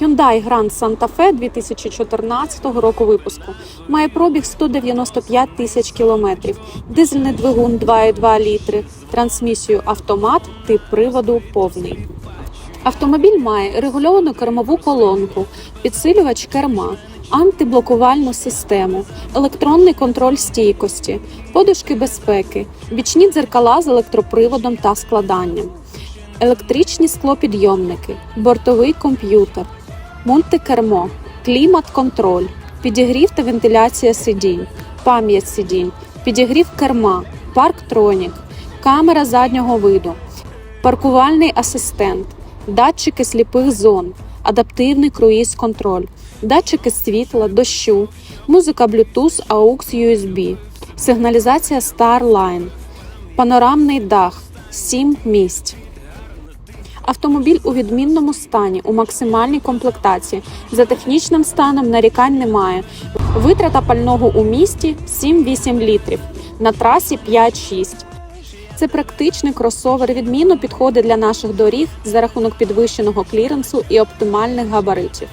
Hyundai Grand Santa Fe 2014 року випуску. Має пробіг 195 тисяч кілометрів, дизельний двигун 2,2 літри, трансмісію автомат, тип приводу повний. Автомобіль має регульовану кермову колонку, підсилювач керма, антиблокувальну систему, електронний контроль стійкості, подушки безпеки, бічні дзеркала з електроприводом та складанням, електричні склопідйомники, бортовий комп'ютер, мультикермо, клімат-контроль, підігрів та вентиляція сидінь, пам'ять сидінь, підігрів керма, парктронік, камера заднього виду, паркувальний асистент, датчики сліпих зон, адаптивний круїз-контроль, датчики світла, дощу, музика Bluetooth, AUX USB, сигналізація Starline, панорамний дах, 7 місць. Автомобіль у відмінному стані, у максимальній комплектації. За технічним станом нарікань немає. Витрата пального у місті 7-8 літрів, на трасі 5-6. Це практичний кросовер, відмінно підходить для наших доріг за рахунок підвищеного кліренсу і оптимальних габаритів.